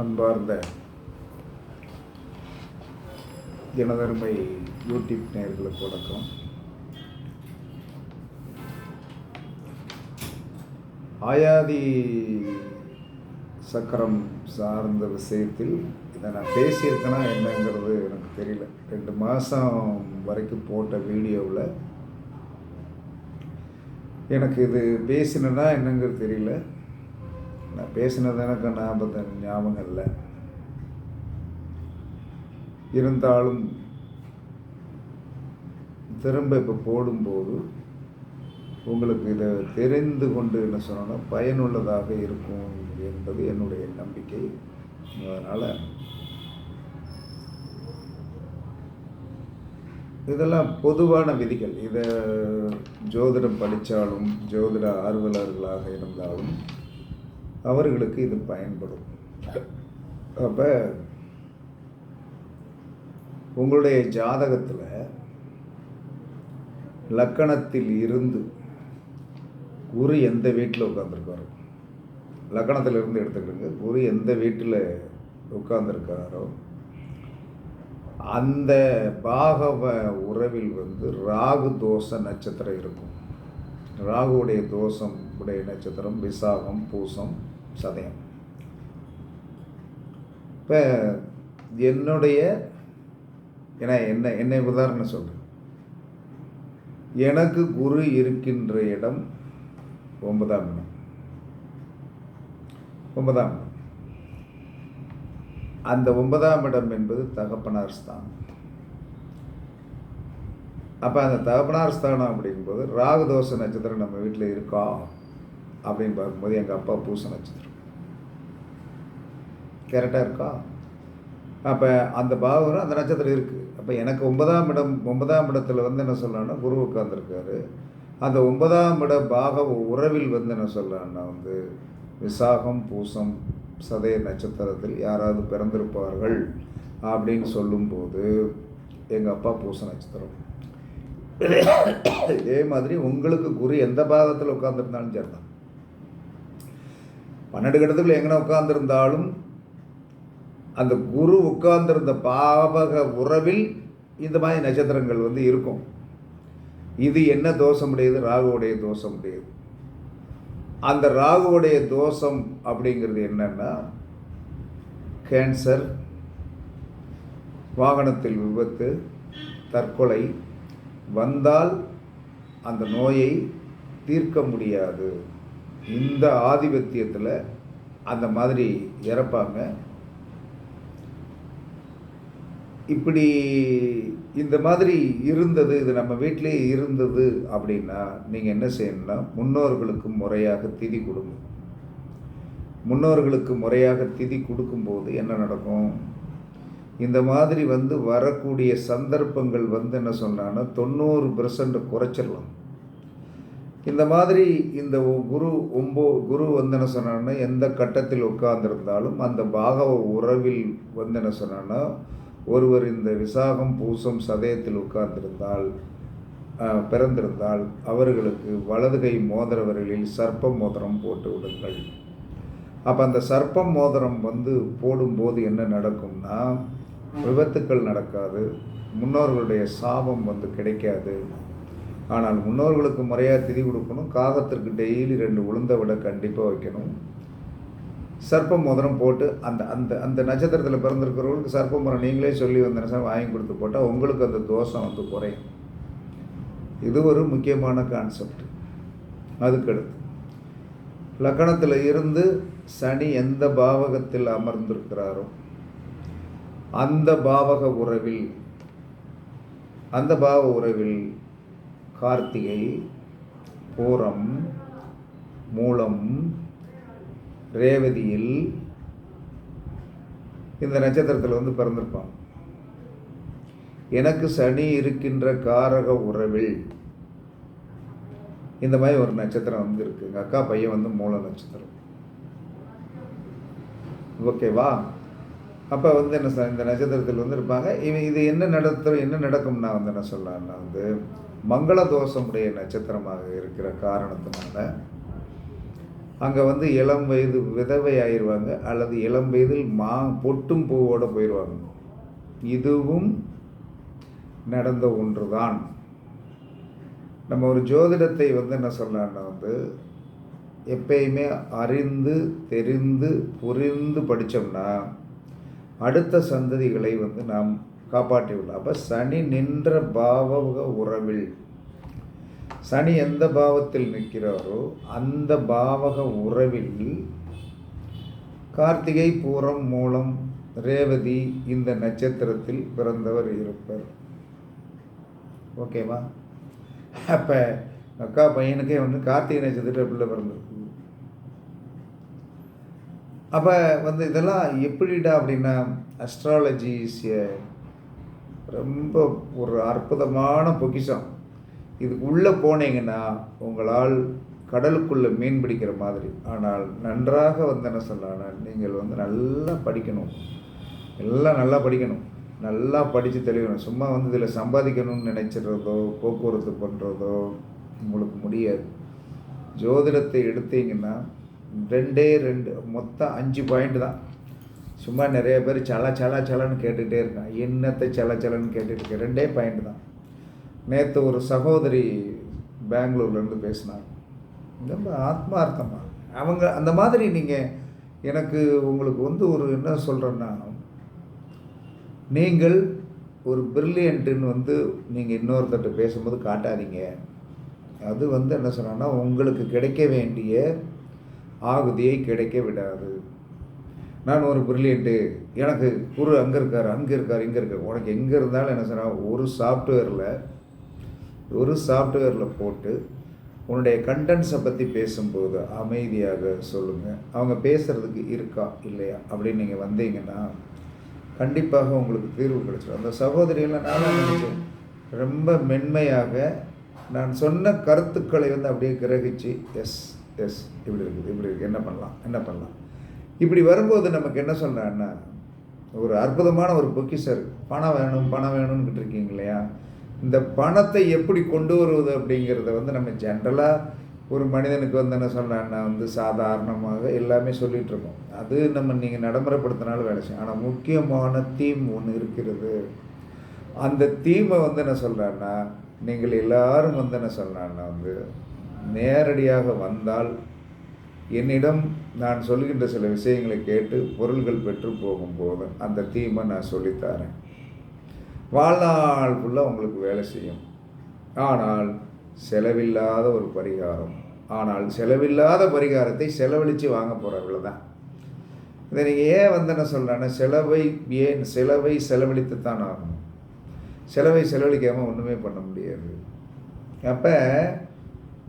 அன்பார்ந்த தினதருமை யூடியூப் நேர்களுக்கு வணக்கம். ஆயாதி சக்கரம் சார்ந்த விஷயத்தில் இதை நான் பேசியிருக்கேனா என்னங்கிறது எனக்கு தெரியல. ரெண்டு மாதம் வரைக்கும் போட்ட வீடியோவில் எனக்கு இது பேசினதா என்னங்கிறது தெரியல. நான் பேசினது எனக்கு ஞாபகம் ஞாபகம் இல்லை. இருந்தாலும் திரும்ப இப்போ போடும்போது உங்களுக்கு இதை தெரிந்து கொண்டு என்ன சொன்னால் பயனுள்ளதாக இருக்கும் என்பது என்னுடைய நம்பிக்கை. அதனால் இதெல்லாம் பொதுவான விதிகள். இதை ஜோதிடம் படித்தாலும் ஜோதிட ஆர்வலர்களாக இருந்தாலும் அவர்களுக்கு இது பயன்படும். அப்போ உங்களுடைய ஜாதகத்தில் லக்கணத்தில் இருந்து குரு எந்த வீட்டில் உட்காந்துருக்காரோ லக்கணத்தில் இருந்து எடுத்துக்கிடுங்க குரு எந்த வீட்டில் உட்கார்ந்துருக்காரோ அந்த பாகவ உறவில் வந்து ராகு தோஷ நட்சத்திரம் இருக்கும். ராகுவுடைய தோஷம் உடைய நட்சத்திரம் விசாகம் பூசம் சதயம். இப்போ என்னுடைய ஏன்னா என்ன என்னை உதாரணம் சொல்கிறேன் எனக்கு குரு இருக்கின்ற இடம் ஒன்பதாம் இடம். ஒன்பதாம் இடம். அந்த ஒன்பதாம் இடம் என்பது தகப்பனார் ஸ்தானம். அப்போ அந்த தகப்பனார் ஸ்தானம் அப்படிங்கும்போது ராகுதோஷ நட்சத்திரம் நம்ம வீட்டில் இருக்கா? அப்படின்னு பார்க்கும்போது எங்கள் அப்பா பூச நட்சத்திரம். கரெக்டாக இருக்கா? அப்போ அந்த பாவம் அந்த நட்சத்திரம் இருக்குது அப்போ எனக்கு ஒன்பதாம் இடம் ஒன்பதாம் இடத்துல வந்து என்ன சொல்லலாம்னா குரு உட்காந்துருக்காரு அந்த ஒன்பதாம் இட பாக உறவில் வந்து என்ன சொல்லலாம்னா வந்து விசாகம் பூசம் சதய நட்சத்திரத்தில் யாராவது பிறந்திருப்பார்கள் அப்படின்னு சொல்லும்போது எங்கள் அப்பா பூச நட்சத்திரம். இதே மாதிரி உங்களுக்கு குரு எந்த பாகத்தில் உட்காந்துருந்தாலும் சரிதான். பன்னெண்டு கட்டத்துக்குள்ள எங்கே உட்காந்துருந்தாலும் அந்த குரு உட்கார்ந்திருந்த பாவக உறவில் இந்த மாதிரி நட்சத்திரங்கள் வந்து இருக்கும். இது என்ன தோஷமுடையது? ராகுவுடைய தோஷமுடையது. அந்த ராகுவுடைய தோஷம் அப்படிங்கிறது என்னன்னா கேன்சர் வாகனத்தில் விபத்து தற்கொலை வந்தால் அந்த நோயை தீர்க்க முடியாது. இந்த ஆதிபத்தியத்தில் அந்த மாதிரி இறப்பாங்க. இப்படி இந்த மாதிரி இருந்தது இது நம்ம வீட்டிலே இருந்தது அப்படின்னா நீங்கள் என்ன செய்யணும்னா முன்னோர்களுக்கு முறையாக திதி கொடுங்க. முன்னோர்களுக்கு முறையாக திதி கொடுக்கும்போது என்ன நடக்கும்? இந்த மாதிரி வந்து வரக்கூடிய சந்தர்ப்பங்கள் வந்து என்ன சொன்னான்னா தொண்ணூறு பெர்சன்ட் குறைச்சிடலாம். இந்த மாதிரி இந்த குரு ஒம்போ குரு வந்து என்ன சொன்னான்னா எந்த கட்டத்தில் உட்கார்ந்துருந்தாலும் அந்த பாகவ உறவில் வந்து என்ன சொன்னான்னா ஒருவர் இந்த விசாகம் பூசம் சதயத்தில் உட்கார்ந்திருந்தால் பிறந்திருந்தால் அவர்களுக்கு வலது கை மோதிர சர்ப்ப மோதிரம் போட்டு விடுங்கள். அப்போ அந்த சர்ப்பம் மோதிரம் வந்து போடும்போது என்ன நடக்கும்னா விபத்துக்கள் நடக்காது முன்னோர்களுடைய சாபம் வந்து கிடைக்காது. ஆனால் முன்னோர்களுக்கு முறையாக திதி கொடுக்கணும் காகத்திற்கு டெய்லி ரெண்டு உளுந்த விட கண்டிப்பாக வைக்கணும். சர்ப்ப மோதிரம் போட்டு அந்த அந்த அந்த நட்சத்திரத்தில் பிறந்திருக்கிறவங்களுக்கு சர்ப்ப நீங்களே சொல்லி வந்த வாங்கி கொடுத்து போட்டால் உங்களுக்கு அந்த தோஷம் வந்து குறையும். இது ஒரு முக்கியமான கான்செப்ட் அதுக்கடுத்து லக்கணத்தில் இருந்து சனி எந்த பாவகத்தில் அமர்ந்திருக்கிறாரோ அந்த பாவக உறவில் அந்த பாவ உறவில் கார்த்திகை பூரம் மூலம் ரேவதியில் இந்த நட்சத்திரத்தில் வந்து பிறந்திருப்பான் எனக்கு சனி இருக்கின்ற காரக உறவில் இந்த மாதிரி ஒரு நட்சத்திரம் வந்து இருக்கு எங்கள் அக்கா பையன் வந்து மூல நட்சத்திரம். ஓகேவா அப்போ வந்து என்ன சொ- இந்த நட்சத்திரத்தில் வந்து இருப்பாங்க. இவன் இது என்ன நடத்தும் என்ன நடக்கும்னா வந்து என்ன சொல்லலாம்னா வந்து மங்கள தோஷமுடைய நட்சத்திரமாக இருக்கிற காரணத்தினால அங்கே வந்து இளம் வயது விதவை ஆயிடுவாங்க அல்லது இளம் வயதில் மா பொட்டும் பூவோடு போயிடுவாங்க இதுவும் நடந்த ஒன்று தான் நம்ம ஒரு ஜோதிடத்தை வந்து என்ன சொல்லலாம்னா வந்து எப்பயுமே அறிந்து தெரிந்து புரிந்து படித்தோம்னா அடுத்த சந்ததிகளை வந்து நாம் காப்பாற்றிவிடலாம். அப்போ சனி நின்ற பாவக உறவில் சனி எந்த பாவத்தில் நிற்கிறாரோ அந்த பாவக உறவில் கார்த்திகை பூரம் மூலம் ரேவதி இந்த நட்சத்திரத்தில் பிறந்தவர் இருப்பர். ஓகேவா? அப்போ அக்கா பையனுக்கே வந்து கார்த்திகை நட்சத்திரத்தில் பிள்ளை பிறந்திருக்கு. அப்போ வந்து இதெல்லாம் எப்படிடா அப்படின்னா அஸ்ட்ராலஜி ரொம்ப ஒரு அற்புதமான பொக்கிஷம். இதுக்கு உள்ளே போனீங்கன்னா உங்களால் கடலுக்குள்ளே மீன் பிடிக்கிற மாதிரி. ஆனால் நன்றாக வந்து என்ன சொல்லலாம்னா நீங்கள் வந்து நல்லா படிக்கணும். எல்லாம் நல்லா படிக்கணும். நல்லா படித்து தெளிவணும். சும்மா வந்து இதில் சம்பாதிக்கணும்னு நினச்சிடுறதோ போக்குவரத்து பண்ணுறதோ உங்களுக்கு முடியாது. ஜோதிடத்தை எடுத்தீங்கன்னா ரெண்டே ரெண்டு மொத்தம் அஞ்சு பாயிண்ட் தான். சும்மா நிறைய பேர் சல சலா சலன்னு கேட்டுகிட்டே இருக்கான் என்னத்தை சலா சலன்னு கேட்டுட்டு இருக்கேன். ரெண்டே பாயிண்ட் தான். நேற்று ஒரு சகோதரி பெங்களூர்லேருந்து பேசினாங்க. ரொம்ப ஆத்மார்த்தமாக அவங்க அந்த மாதிரி நீங்கள் எனக்கு உங்களுக்கு வந்து ஒரு என்ன சொல்கிறேன்னா நீங்கள் ஒரு பிரில்லியன்ட்டுன்னு வந்து நீங்கள் இன்னொருத்தட்ட பேசும்போது காட்டாதீங்க. அது வந்து என்ன சொன்னால் உங்களுக்கு கிடைக்க வேண்டிய ஆகுதியை கிடைக்க விடாது. நான் ஒரு பிரில்லியண்ட்டு எனக்கு குரு அங்கே இருக்கார் அங்கே இருக்கார் இங்கே இருக்கார். உனக்கு எங்கே இருந்தாலும் என்ன சொன்னால் ஒரு சாஃப்ட்வேரில் ஒரு சாஃப்ட்வேரில் போட்டு உன்னுடைய கண்டென்ட்ஸை பற்றி பேசும்போது அமைதியாக சொல்லுங்கள் அவங்க பேசுகிறதுக்கு இருக்கா இல்லையா? அப்படின்னு நீங்கள் வந்தீங்கன்னா கண்டிப்பாக உங்களுக்கு தீர்வு கிடைச்சிடும் அந்த சகோதரிகளை நானும் நினச்சேன்? ரொம்ப மென்மையாக நான் சொன்ன கருத்துக்களை வந்து அப்படியே கிரகிச்சு எஸ் எஸ் இப்படி இருக்குது இப்படி இருக்குது. என்ன பண்ணலாம்? என்ன பண்ணலாம்? இப்படி வரும்போது நமக்கு என்ன சொல்கிறான்னா ஒரு அற்புதமான ஒரு பொக்கிஷர் பணம் வேணும் பணம் வேணும்னு இருக்கீங்க இல்லையா? இந்த பணத்தை எப்படி கொண்டு வருவது அப்படிங்கிறத வந்து நம்ம ஜென்ரலாக ஒரு மனிதனுக்கு வந்து என்ன சொல்லலாம்னா வந்து சாதாரணமாக எல்லாமே சொல்லிகிட்டு இருக்கோம். அது நம்ம நீங்கள் நடைமுறைப்படுத்தினாலும் வேலை செய்யும் ஆனால் முக்கியமான தீம் ஒன்று இருக்கிறது. அந்த தீமை வந்து என்ன சொல்கிறேன்னா நீங்கள் எல்லாரும் வந்து என்ன சொல்கிறான்னா வந்து நேரடியாக வந்தால் என்னிடம் நான் சொல்கின்ற சில விஷயங்களை கேட்டு பொருள்கள் பெற்று போகும்போது அந்த தீமை நான் சொல்லித்தாரேன் வாழ்நாள் ஃபுல்லாக உங்களுக்கு வேலை செய்யும். ஆனால் செலவில்லாத ஒரு பரிகாரம். ஆனால் செலவில்லாத பரிகாரத்தை செலவழித்து வாங்க போகிறவர்கள் தான் இதை நீங்கள் ஏன் வந்து என்ன சொல்கிறேன்னா செலவை ஏன் செலவை செலவழித்து தான் ஆகணும். செலவை செலவழிக்காமல் ஒன்றுமே பண்ண முடியாது. அப்போ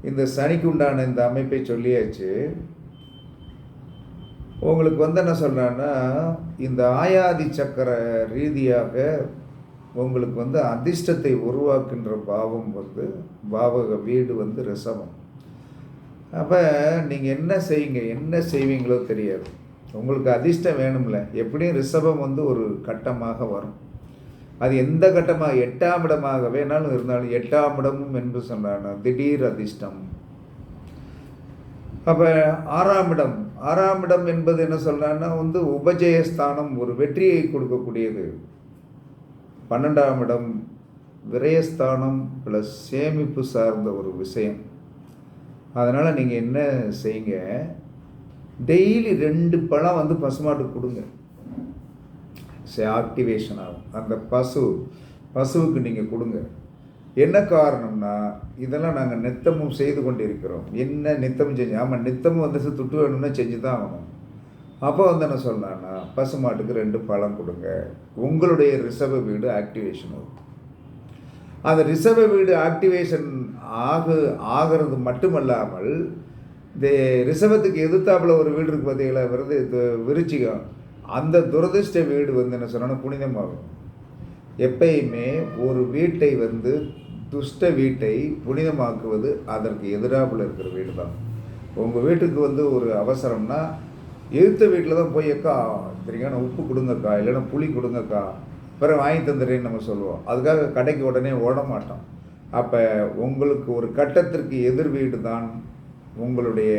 இந்த சனிக்கு உண்டான இந்த அமைப்பை சொல்லியாச்சு. உங்களுக்கு வந்து என்ன சொல்கிறேன்னா இந்த ஆயாதி சக்கர ரீதியாக உங்களுக்கு வந்து அதிர்ஷ்டத்தை உருவாக்குன்ற பாவம் வந்து பாவக வீடு வந்து ரிசவம் அப்போ நீங்கள் என்ன செய்வீங்க என்ன செய்வீங்களோ தெரியாது. உங்களுக்கு அதிர்ஷ்டம் வேணும்ல எப்படியும் ரிஷபம் வந்து ஒரு கட்டமாக வரும். அது எந்த கட்டமாக எட்டாம் இடமாக வேணாலும் இருந்தாலும் எட்டாம் இடமும் என்று சொன்னான திடீர் அதிர்ஷ்டம். அப்போ ஆறாம் இடம் ஆறாம் இடம் என்பது என்ன சொல்கிறான்னா வந்து உபஜயஸ்தானம் ஒரு வெற்றியை கொடுக்கக்கூடியது. பன்னெண்டாம் இடம் விரயஸ்தானம் ப்ளஸ் சேமிப்பு சார்ந்த ஒரு விஷயம். அதனால் நீங்கள் என்ன செய்யுங்க டெய்லி ரெண்டு பழம் வந்து பசுமாட்டுக்கு கொடுங்க. ஆக்டிவேஷன் ஆகும். அந்த பசு பசுவுக்கு நீங்கள் கொடுங்க. என்ன காரணம்னா இதெல்லாம் நாங்கள் நித்தமும் செய்து கொண்டு இருக்கிறோம் என்ன நித்தமும் செஞ்சு ஆமாம் நித்தமும் வந்து துட்டு வேணும்னா செஞ்சு தான் ஆகணும். அப்போ வந்து என்ன சொன்னான்னா பசு மாட்டுக்கு ரெண்டு பழம் கொடுங்க. உங்களுடைய ரிசர்வ் வீடு ஆக்டிவேஷன் ஆகும் அந்த ரிசர்வ் வீடு ஆக்டிவேஷன் ஆகு ஆகிறது மட்டுமல்லாமல் இந்த ரிசர்வத்துக்கு எதிர்த்தாப்பில் ஒரு வீடு இருக்குது பார்த்தீங்களா விருது விருச்சிகம். அந்த துரதிருஷ்ட வீடு வந்து என்ன சொன்னால் புனிதமாகும் எப்பயுமே ஒரு வீட்டை வந்து துஷ்ட வீட்டை புனிதமாக்குவது அதற்கு எதிராப்பில் இருக்கிற வீடு தான் உங்கள் வீட்டுக்கு வந்து ஒரு அவசரம்னா எழுத்த வீட்டில் தான் போய் அக்கா தெரியுங்க உப்பு கொடுங்கக்கா இல்லைன்னா புளி கொடுங்கக்கா பிறகு வாங்கி தந்துடுறேன்னு நம்ம சொல்லுவோம். அதுக்காக கடைக்கு உடனே ஓட மாட்டோம். அப்போ உங்களுக்கு ஒரு கட்டத்திற்கு எதிர் வீடு தான் உங்களுடைய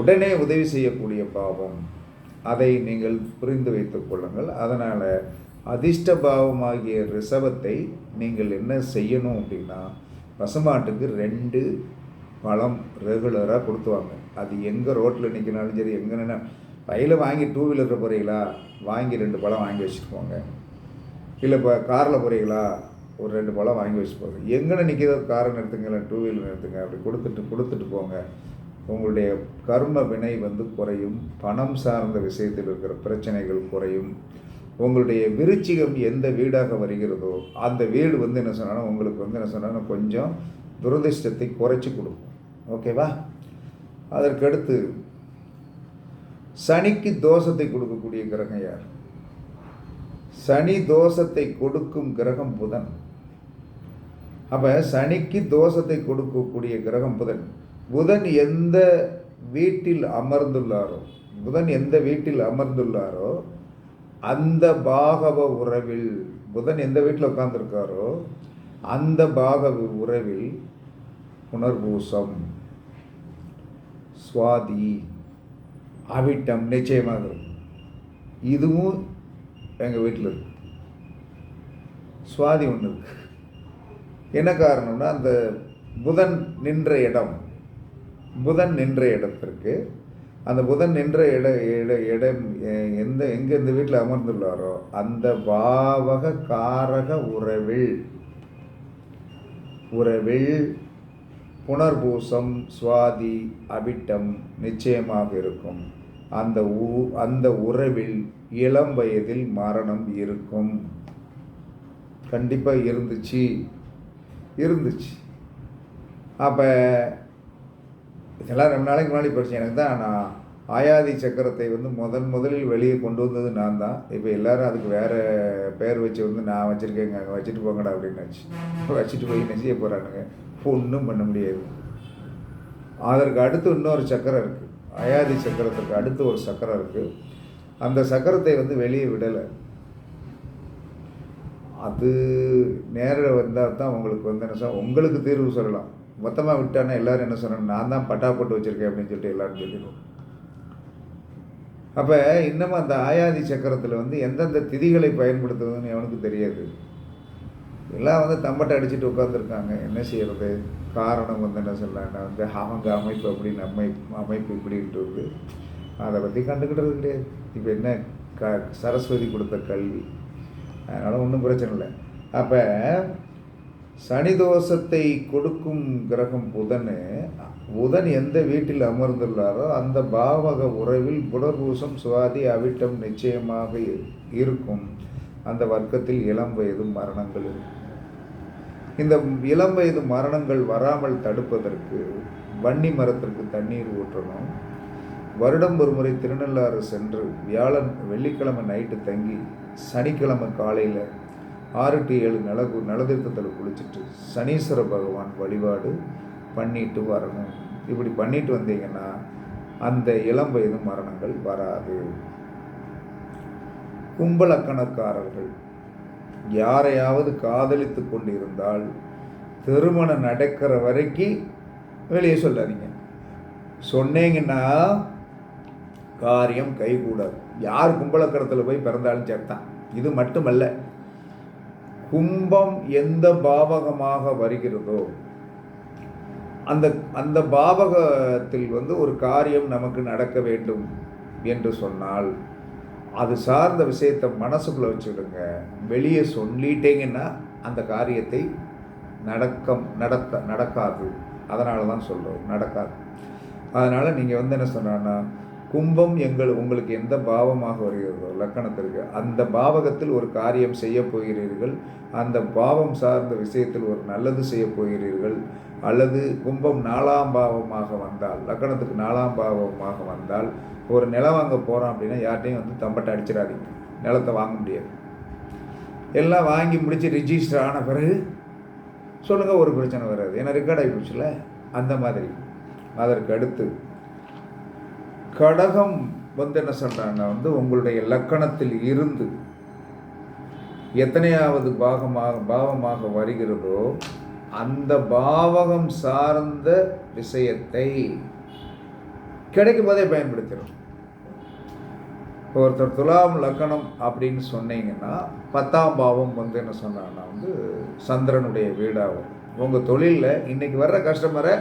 உடனே உதவி செய்யக்கூடிய பாவம். அதை நீங்கள் புரிந்து வைத்துக் கொள்ளுங்கள். அதனால் அதிர்ஷ்ட பாவமாகிய ரிசவத்தை நீங்கள் என்ன செய்யணும் அப்படின்னா பசுமாட்டுக்கு ரெண்டு பழம் ரெகுலராக கொடுத்துவாங்க அது எங்கே ரோட்டில் நிற்கினாலும் சரி எங்கே நின்னா பையில் வாங்கி டூ வீலரில் போகிறீங்களா வாங்கி ரெண்டு பழம் வாங்கி வச்சுட்டு போங்க இல்லை இப்போ காரில் போகிறீங்களா ஒரு ரெண்டு பழம் வாங்கி வச்சு போங்க எங்கே நிற்கிறதோ காரை நிறுத்துங்க டூ வீலர் நிறுத்துங்க அப்படி கொடுத்துட்டு கொடுத்துட்டு போங்க. உங்களுடைய கர்ம வினை வந்து குறையும் பணம் சார்ந்த விஷயத்தில் இருக்கிற பிரச்சனைகள் குறையும். உங்களுடைய விருச்சிகம் எந்த வீடாக வருகிறதோ அந்த வீடு வந்து என்ன சொன்னாலும் உங்களுக்கு வந்து என்ன சொன்னாலும் கொஞ்சம் துரதிர்ஷ்டத்தை குறைச்சி கொடுக்கும். ஓகேவா? அதற்கடுத்து சனிக்கு தோஷத்தை கொடுக்கக்கூடிய கிரகம் யார்? சனி தோஷத்தை கொடுக்கும் கிரகம் புதன். அப்போ சனிக்கு தோஷத்தை கொடுக்கக்கூடிய கிரகம் புதன். புதன் எந்த வீட்டில் அமர்ந்துள்ளாரோ புதன் எந்த வீட்டில் அமர்ந்துள்ளாரோ அந்த பாகவ உறவில் புதன் எந்த வீட்டில் உட்காந்துருக்காரோ அந்த பாகவ உறவில் புனர்பூசம். சுவாதி அவிட்டம் நிச்சயமாக இருக்கும் இதுவும் எங்கள் வீட்டில் இருக்கு. சுவாதி ஒன்று இருக்கு. என்ன காரணம்னா அந்த புதன் நின்ற இடம் புதன் நின்ற இடத்திற்கு அந்த புதன் நின்ற இட இட இடம் எந்த எங்கே இந்த வீட்டில் அமர்ந்துள்ளாரோ அந்த பாவக காரக உறவில் உறவில் புனர்பூசம் சுவாதி அபிட்டம் நிச்சயமாக இருக்கும். அந்த ஊ அந்த உறவில் இளம் வயதில் மரணம் இருக்கும். கண்டிப்பாக இருந்துச்சு. இருந்துச்சு. அப்போ இதெல்லாம் ரெண்டு நாளைக்கு முன்னாடி படித்தேன் எனக்கு தான் நான் ஆயாதி சக்கரத்தை வந்து முதன் முதலில் வெளியே கொண்டு வந்தது நான் தான். இப்போ எல்லாரும் அதுக்கு வேறு பேர் வச்சு வந்து நான் வச்சுருக்கேங்க. அங்கே வச்சுட்டு போங்கடா அப்படின்னு நினச்சி. வச்சுட்டு போய் என்ன செய்ய போகிறானுங்க ஒன்றும் பண்ண முடியாது. அதற்கு அடுத்து இன்னொரு சக்கரம் இருக்குது அயாதி சக்கரத்துக்கு அடுத்து ஒரு சக்கரம் இருக்குது அந்த சக்கரத்தை வந்து வெளியே விடலை. அது நேரில் வந்தால் தான் உங்களுக்கு வந்து என்ன சொல்ல உங்களுக்கு தீர்வு சொல்லலாம். மொத்தமாக விட்டானா எல்லோரும் என்ன சொல்லணும் நான் தான் பட்டா போட்டு வச்சுருக்கேன் அப்படின்னு சொல்லிட்டு எல்லாரும் சொல்லிடுவோம். அப்போ இன்னமும் அந்த ஆயாதி சக்கரத்தில் வந்து எந்தெந்த திதிகளை பயன்படுத்துவதுன்னு எவனுக்கு தெரியாது. எல்லாம் வந்து தம்பட்டை அடிச்சுட்டு உட்காந்துருக்காங்க என்ன செய்யறது? காரணம் வந்து என்ன சொல்லலாம் வந்து அவங்க அமைப்பு அப்படின்னு அமைப்பு அமைப்பு இப்படின்ட்டு வந்து அதை பற்றி கண்டுக்கிட்டது கிடையாது. இப்போ என்ன க சரஸ்வதி கொடுத்த கல்வி? அதனால் ஒன்றும் பிரச்சனை இல்லை. அப்போ சனி தோஷத்தை கொடுக்கும் கிரகம் புதன் புதன் எந்த வீட்டில் அமர்ந்துள்ளாரோ அந்த பாவக உறவில் புனர்பூசம் சுவாதி அவிட்டம் நிச்சயமாக இருக்கும். அந்த வர்க்கத்தில் இளம் வயது மரணங்கள் இருக்கும் இந்த இளம் வயது மரணங்கள் வராமல் தடுப்பதற்கு வன்னி மரத்திற்கு தண்ணீர் ஊற்றணும். வருடம் ஒரு முறை திருநள்ளாறு சென்று வியாழன் வெள்ளிக்கிழமை நைட்டு தங்கி சனிக்கிழமை காலையில் ஆறு டு ஏழு நலகு நிலதீர்த்தத்தில் குளிச்சுட்டு சனீஸ்வர பகவான் வழிபாடு பண்ணிட்டு வரணும். இப்படி பண்ணிட்டு வந்தீங்கன்னா அந்த இளம் வயது மரணங்கள் வராது. கும்பலக்கணக்காரர்கள் யாரையாவது காதலித்து கொண்டு இருந்தால் திருமணம் நடக்கிற வரைக்கும் வெளியே சொல்லாதீங்க. சொன்னீங்கன்னா காரியம் கைகூடாது. யார் கும்பலக்கணத்தில் போய் பிறந்தாலும் சேர்த்தான் இது மட்டுமல்ல. கும்பம் எந்த பாவகமாக வருகிறதோ அந்த அந்த பாவகத்தில் வந்து ஒரு காரியம் நமக்கு நடக்க வேண்டும் என்று சொன்னால் அது சார்ந்த விஷயத்தை மனசுக்குள்ள வச்சுடுங்க வெளியே சொல்லிட்டீங்கன்னா அந்த காரியத்தை நடக்கம் நடத்த நடக்காது. அதனால தான் சொல்கிறோம் நடக்காது. அதனால் நீங்கள் வந்து என்ன சொன்னான்னா கும்பம் எங்கள் உங்களுக்கு எந்த பாவமாக வருகிறதோ லக்கணத்திற்கு அந்த பாவகத்தில் ஒரு காரியம் செய்ய போகிறீர்கள். அந்த பாவம் சார்ந்த விஷயத்தில் ஒரு நல்லது செய்ய போகிறீர்கள். அல்லது கும்பம் நாலாம் பாவமாக வந்தால் லக்கணத்துக்கு நாலாம் பாவமாக வந்தால் ஒரு நிலம் வாங்க போகிறோம் அப்படின்னா யார்ட்டையும் வந்து தம்பட்டை அடிச்சிடாதீங்க. நிலத்தை வாங்க முடியாது. எல்லாம் வாங்கி முடித்து ரிஜிஸ்டர் ஆன பிறகு சொல்லுங்கள் ஒரு பிரச்சனை வராது. ஏன்னா ரெக்கார்ட் ஆகி போச்சுல அந்த மாதிரி. அதற்கு அடுத்து கடகம் வந்து என்ன சொல்கிறாங்கன்னா வந்து உங்களுடைய லக்கணத்தில் இருந்து எத்தனையாவது பாகமாக பாவமாக வருகிறதோ அந்த பாவகம் சார்ந்த விஷயத்தை கிடைக்கும் போதே பயன்படுத்திடும் இப்போ ஒருத்தர் துலாம் லக்கணம் அப்படின்னு சொன்னீங்கன்னா பத்தாம் பாவம் வந்து என்ன சொன்னாங்கன்னா வந்து சந்திரனுடைய வீடாகும் உங்கள் தொழிலில் இன்றைக்கி வர்ற கஸ்டமரை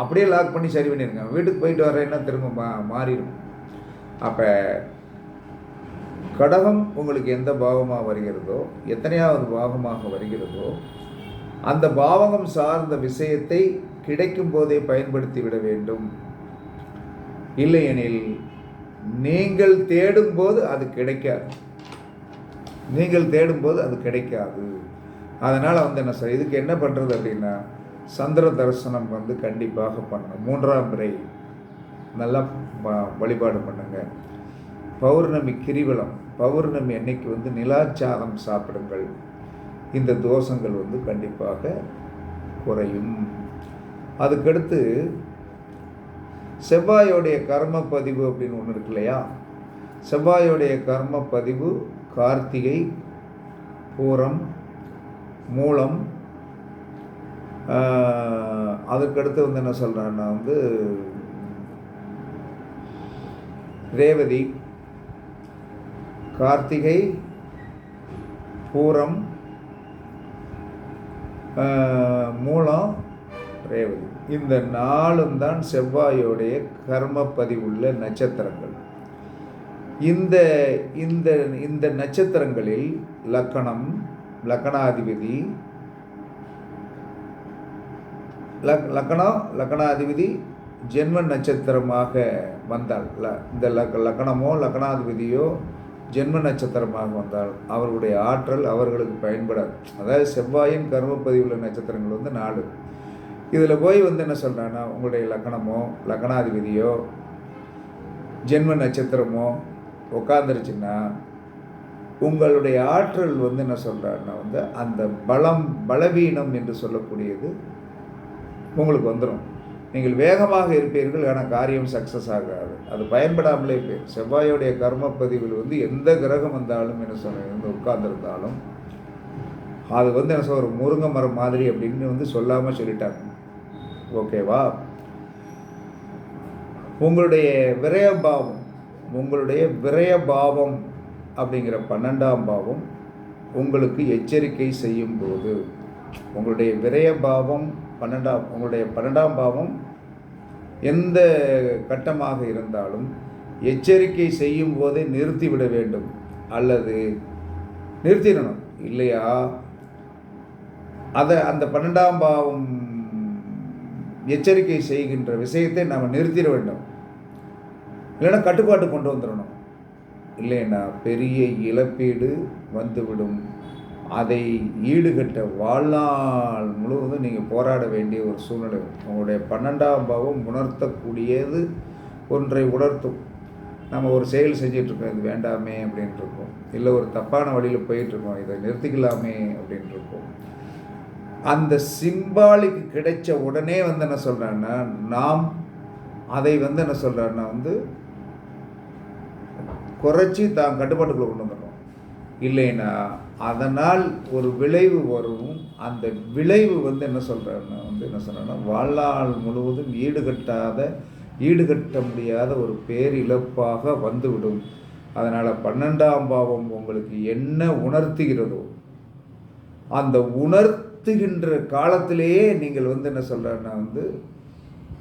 அப்படியே லாக் பண்ணி சரி பண்ணிடுங்க வீட்டுக்கு போயிட்டு வரேன்னா திரும்ப மா மாறிடும். அப்போ கடகம் உங்களுக்கு எந்த பாவமாக வருகிறதோ எத்தனையாவது பாகமாக வருகிறதோ அந்த பாவகம் சார்ந்த விஷயத்தை கிடைக்கும் போதே பயன்படுத்தி விட வேண்டும். இல்லையெனில் நீங்கள் தேடும்போது அது கிடைக்காது. நீங்கள் தேடும்போது அது கிடைக்காது. அதனால் வந்து என்ன சார் இதுக்கு என்ன பண்ணுறது அப்படின்னா சந்திர தரிசனம் வந்து கண்டிப்பாக பண்ணணும். மூன்றாம் முறை நல்லா வழிபாடு பண்ணுங்க. பௌர்ணமி கிரிவலம் பௌர்ணமி அன்னைக்கு வந்து நிலாச்சாரம் சாப்பிடுங்கள். இந்த தோஷங்கள் வந்து கண்டிப்பாக குறையும். அதுக்கடுத்து செவ்வாயோடைய கர்ம பதிவு அப்படின்னு ஒன்று இருக்கு இல்லையா? செவ்வாயோடைய கர்ம பதிவு கார்த்திகை பூரம் மூலம் அதுக்கடுத்து வந்து என்ன சொல்கிறேன்னா வந்து ரேவதி கார்த்திகை பூரம் மூலம் ரேவதி. இந்த நாளும் தான் செவ்வாயோடைய கர்மப்பதிவுள்ள நட்சத்திரங்கள். இந்த இந்த இந்த நட்சத்திரங்களில் லக்கணம் லக்கணாதிபதி லக் லக்கணம் லக்கணாதிபதி ஜென்ம நட்சத்திரமாக வந்தால் ல இந்த லக் லக்கணமோ லக்கணாதிபதியோ ஜென்ம நட்சத்திரமாக வந்தால் அவர்களுடைய ஆற்றல் அவர்களுக்கு பயன்படாது. அதாவது செவ்வாயின் கர்மப்பதிவுள்ள நட்சத்திரங்கள் வந்து நாலு. இதில் போய் வந்து என்ன சொல்கிறான்னா உங்களுடைய லக்கணமோ லக்கணாதிபதியோ ஜென்ம நட்சத்திரமோ உட்காந்துருச்சுன்னா உங்களுடைய ஆற்றல் வந்து என்ன சொல்கிறாருன்னா வந்து அந்த பலம் பலவீனம் என்று சொல்லக்கூடியது உங்களுக்கு வந்துடும் நீங்கள் வேகமாக இருப்பீர்கள் ஆனால் காரியம் சக்ஸஸ் ஆகாது. அது பயன்படாமலே போயிடும் செவ்வாயோடைய கர்ம பதிவில் வந்து எந்த கிரகம் வந்தாலும் என்ன சொல்ல வந்து உட்கார்ந்துருந்தாலும் அது வந்து என்ன சொல்ற ஒரு முருங்கை மரம் மாதிரி அப்படின்னு வந்து சொல்லாமல் சொல்லிட்டாங்க. ஓகேவா உங்களுடைய விரயபாவம் உங்களுடைய விரயபாவம் அப்படிங்கிற பன்னெண்டாம் பாவம் உங்களுக்கு எச்சரிக்கை செய்யும் போது உங்களுடைய விரயபாவம் பன்னெண்டாம் உங்களுடைய பன்னெண்டாம் பாவம் எந்த கட்டமாக இருந்தாலும் எச்சரிக்கை செய்யும் போதே நிறுத்திவிட வேண்டும். அல்லது நிறுத்திடணும். இல்லையா? அதை அந்த பன்னெண்டாம் பாவம் எச்சரிக்கை செய்கின்ற விஷயத்தை நாம் நிறுத்திட வேண்டும். இல்லைன்னா கட்டுப்பாட்டு கொண்டு வந்துடணும். இல்லைன்னா பெரிய இழப்பீடு வந்துவிடும். அதை ஈடுகட்ட வாழ்நாள் முழுவதும் நீங்கள் போராட வேண்டிய ஒரு சூழ்நிலை உங்களுடைய பன்னெண்டாம் பாவம் உணர்த்தக்கூடியது ஒன்றை உணர்த்தும். நம்ம ஒரு செயல் செஞ்சிட்ருக்கோம் இது வேண்டாமே அப்படின்ட்டுருக்கோம் இல்லை ஒரு தப்பான வழியில் போயிட்டுருக்கோம் இதை நிறுத்திக்கலாமே அப்படின்ட்டுருக்கோம் அந்த சிம்பாலிக்கு கிடைச்ச உடனே வந்து என்ன சொல்கிறேன்னா நாம் அதை வந்து என்ன சொல்கிறேன்னா வந்து குறைச்சி தான் கட்டுப்பாட்டுக்குள்ளே கொண்டு வந்துடணும் இல்லைன்னா அதனால் ஒரு விளைவு வரும். அந்த விளைவு வந்து என்ன சொல்கிறேன்னா வந்து என்ன சொல்கிறேன்னா வாழ்நாள் முழுவதும் ஈடுகட்டாத ஈடுகட்ட முடியாத ஒரு பேரிழப்பாக வந்துவிடும். அதனால் பன்னெண்டாம் பாவம் உங்களுக்கு என்ன உணர்த்துகிறதோ அந்த உணர்த்துகின்ற காலத்திலேயே நீங்கள் வந்து என்ன சொல்கிறேன்னா வந்து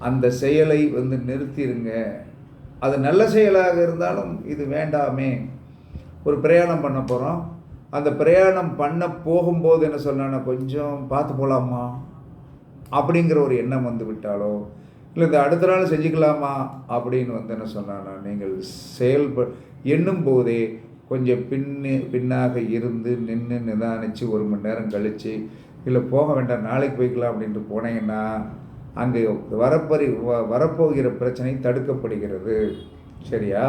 அந்த செயலை வந்து நிறுத்திடுங்க அது நல்ல செயலாக இருந்தாலும் இது வேண்டாமே. ஒரு பிரயாணம் பண்ண போகிறோம் அந்த பிரயாணம் பண்ண போகும்போது என்ன சொன்னா கொஞ்சம் பார்த்து போகலாமா அப்படிங்கிற ஒரு எண்ணம் வந்து விட்டாலோ இல்லை இந்த அடுத்த நாள் செஞ்சுக்கலாமா? அப்படின்னு வந்து என்ன சொன்னான்னா நீங்கள் செயல்ப எண்ணும் போதே கொஞ்சம் பின்னு பின்னாக இருந்து நின்று நிதானித்து ஒரு மணி நேரம் கழித்து இல்லை போக வேண்டாம் நாளைக்கு போய்க்கலாம் அப்படின்ட்டு போனீங்கன்னா அங்கே வரப்பறி வ- வரப்போகிற பிரச்சனை தடுக்கப்படுகிறது. சரியா?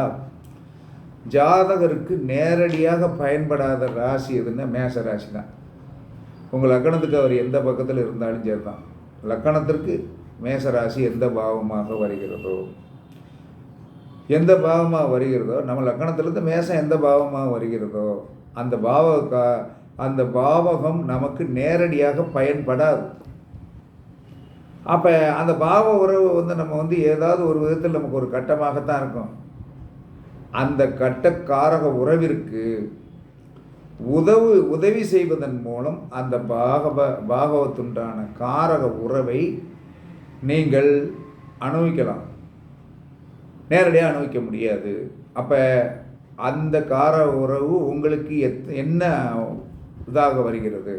ஜாதகருக்கு நேரடியாக பயன்படாத ராசி எதுன்னா மேச ராசி தான் உங்கள் லக்கணத்துக்கு அவர் எந்த பக்கத்தில் இருந்தாலும் சரி தான் லக்கணத்திற்கு மேச ராசி எந்த பாவமாக வருகிறதோ எந்த பாவமாக வருகிறதோ நம்ம லக்கணத்திலேருந்து மேசம் எந்த பாவமாக வருகிறதோ அந்த பாவகா அந்த பாவகம் நமக்கு நேரடியாக பயன்படாது. அப்போ அந்த பாவ உறவு வந்து நம்ம வந்து ஏதாவது ஒரு விதத்தில் நமக்கு ஒரு கட்டமாகத்தான் இருக்கும். அந்த கட்டக்காரக உறவிற்கு உதவு உதவி செய்வதன் மூலம் அந்த பாகவ பாகவத்துண்டான காரக உறவை நீங்கள் அனுபவிக்கலாம். நேரடியாக அனுபவிக்க முடியாது. அப்போ அந்த கார உறவு உங்களுக்கு எத் என்ன இதாக வருகிறது?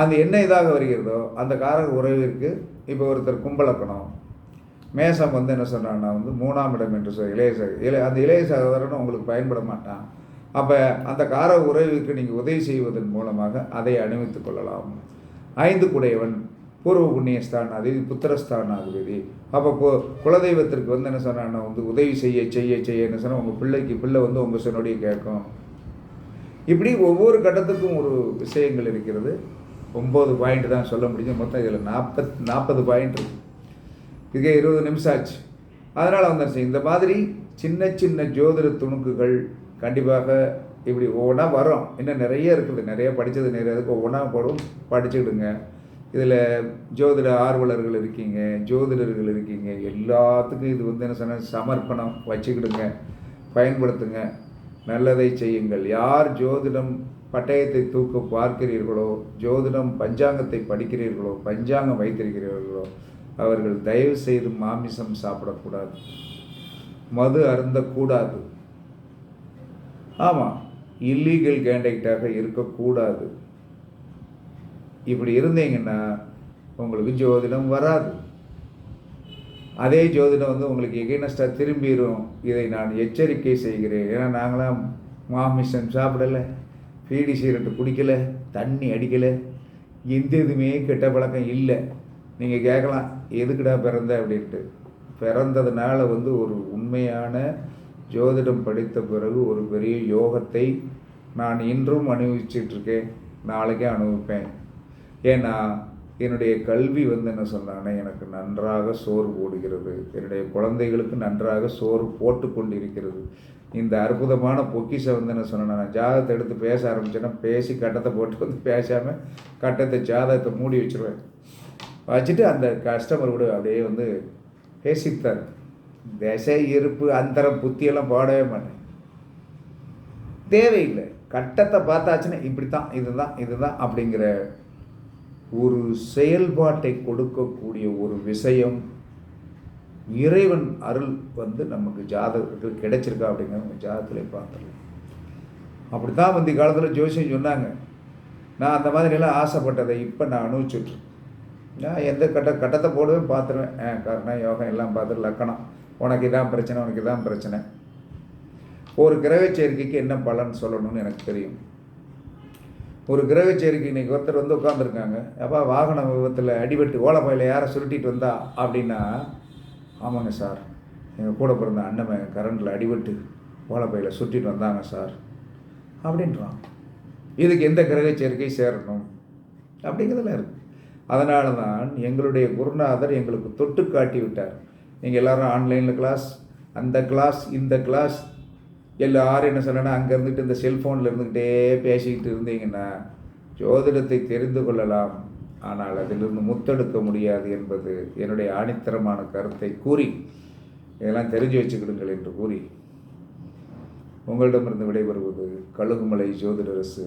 அந்த என்ன இதாக வருகிறதோ அந்த காரக உறவிற்கு இப்போ ஒருத்தர் கும்பலக்கணும். மேசம் வந்து என்ன சொல்கிறான்னா வந்து மூணாம் இடம் என்று சொல் இளைய இளைய அந்த இளைய சகோதரன் உங்களுக்கு பயன்பட மாட்டான். அப்போ அந்த கார உறவுக்கு நீங்கள் உதவி செய்வதன் மூலமாக அதை அணிவித்துக் கொள்ளலாம். ஐந்து குடையவன் பூர்வ புண்ணிய ஸ்தானாதிபதி புத்திரஸ்தானாதிபதி அப்போ கு குலதெய்வத்திற்கு வந்து என்ன சொன்னான்னா வந்து உதவி செய்ய செய்ய செய்ய என்ன சொன்னால் உங்கள் பிள்ளைக்கு பிள்ளை வந்து உங்கள் சொன்னோடைய கேட்கும். இப்படி ஒவ்வொரு கட்டத்துக்கும் ஒரு விஷயங்கள் இருக்கிறது. ஒம்பது பாயிண்ட் தான் சொல்ல முடியும் மொத்தம் இதில் நாற்பத் நாற்பது பாயிண்ட் இருக்குது இதுக்கே இருபது நிமிஷம் ஆச்சு. அதனால் வந்துருச்சு இந்த மாதிரி சின்ன சின்ன ஜோதிட துணுக்குகள் கண்டிப்பாக இப்படி ஒவ்வொன்றா வரும். இன்னும் நிறைய இருக்குது. நிறைய படித்தது நிறைய இதுக்கு ஒவ்வொன்றா போடும் படிச்சுக்கிடுங்க. இதில் ஜோதிட ஆர்வலர்கள் இருக்கீங்க ஜோதிடர்கள் இருக்கீங்க. எல்லாத்துக்கும் இது வந்து என்ன சொன்ன சமர்ப்பணம் வச்சுக்கிடுங்க. பயன்படுத்துங்க. நல்லதை செய்யுங்கள். யார் ஜோதிடம் பட்டயத்தை தூக்க பார்க்கிறீர்களோ ஜோதிடம் பஞ்சாங்கத்தை படிக்கிறீர்களோ பஞ்சாங்கம் வைத்திருக்கிறீர்களோ அவர்கள் தயவு செய்து மாமிசம் சாப்பிடக்கூடாது. மது அருந்தக்கூடாது. ஆமாம் இல்லீகல் கேண்டக்டாக இருக்கக்கூடாது. இப்படி இருந்தீங்கன்னா உங்களுக்கு ஜோதிடம் வராது. அதே ஜோதிடம் வந்து உங்களுக்கு எகெனஸ்டாக திரும்பிடும் இதை நான் எச்சரிக்கை செய்கிறேன். ஏன்னா நாங்களாம் மாமிசம் சாப்பிடலை பீடி சீரட்டு குடிக்கலை தண்ணி அடிக்கலை. எந்த இதுவுமே கெட்ட பழக்கம் இல்லை. நீங்கள் கேட்கலாம் எதுக்குடா பிறந்த அப்படின்ட்டு. பிறந்ததுனால வந்து ஒரு உண்மையான ஜோதிடம் படித்த பிறகு ஒரு பெரிய யோகத்தை நான் இன்றும் அனுபவிச்சிட்ருக்கேன் நாளைக்கே அனுபவிப்பேன். ஏன்னா என்னுடைய கல்வி வந்து என்ன சொன்னானே எனக்கு நன்றாக சோறு போடுகிறது. என்னுடைய குழந்தைகளுக்கு நன்றாக சோறு போட்டு கொண்டிருக்கிறது. இந்த அற்புதமான பொக்கிஷை வந்து என்ன சொன்னேன் நான் ஜாதகத்தை எடுத்து பேச ஆரம்பிச்சேன்னா பேசி கட்டத்தை போட்டு வந்து பேசாமல் கட்டத்தை ஜாதகத்தை மூடி வச்சுருவேன். வச்சுட்டு அந்த கஸ்டமர் கூட அப்படியே வந்து பேசித்தார் திசை இருப்பு அந்தரம் புத்தியெல்லாம் போடவே மாட்டேன். தேவையில்லை. கட்டத்தை பார்த்தாச்சுன்னா இப்படி தான் இதுதான் இதுதான் அப்படிங்கிற ஒரு செயல்பாட்டை கொடுக்கக்கூடிய ஒரு விஷயம் இறைவன் அருள் வந்து நமக்கு ஜாதகத்துக்கு கிடைச்சிருக்கா அப்படிங்கிற ஜாதகத்தில் பார்த்துடலாம். அப்படி தான் வந்து காலத்தில் ஜோசியம் சொன்னாங்க. நான் அந்த மாதிரிலாம் ஆசைப்பட்டதை இப்போ நான் அனுபவிச்சுட்ருக்கேன் நான் எந்த கட்ட கட்டத்தை போடுவேன் பார்த்துருவேன். கர்ணம் யோகம் எல்லாம் பார்த்து லக்கணம். உனக்கு இதான் பிரச்சனை உனக்கு இதான் பிரச்சனை. ஒரு கிரக சேர்க்கைக்கு என்ன பலன் சொல்லணும்னு எனக்கு தெரியும். ஒரு கிரக சேர்க்கை இன்றைக்கி ஒருத்தர் வந்து உட்காந்துருக்காங்க அப்பா வாகன விபத்தில் அடிபட்டு ஓலப்பாயில் யாரை சுருட்டிட்டு வந்தா அப்படின்னா ஆமாங்க சார். எங்கள் கூட பிறந்த அண்ணன் கரண்டில் அடிபட்டு ஓலப்பையில் சுட்டிட்டு வந்தாங்க சார். அப்படின்றான் இதுக்கு எந்த கிரக சேர்க்கை சேரணும்? அப்படிங்கிறதுல இருக்குது அதனால தான் எங்களுடைய குருநாதர் எங்களுக்கு தொட்டு காட்டி விட்டார். நீங்கள் எல்லோரும் ஆன்லைனில் கிளாஸ் அந்த கிளாஸ் இந்த கிளாஸ் எல்லாரும் என்ன சொல்லனா அங்கே இருந்துட்டு இந்த செல்ஃபோனில் இருந்துக்கிட்டே பேசிக்கிட்டு இருந்தீங்கன்னா ஜோதிடத்தை தெரிந்து கொள்ளலாம். ஆனால் அதிலிருந்து முத்தெடுக்க முடியாது என்பது என்னுடைய ஆணித்தரமான கருத்தை கூறி இதெல்லாம் தெரிஞ்சு வச்சுக்கிடுங்கள் என்று கூறி உங்களிடமிருந்து விடைபெறுவது கழுகுமலை ஜோதிடரசு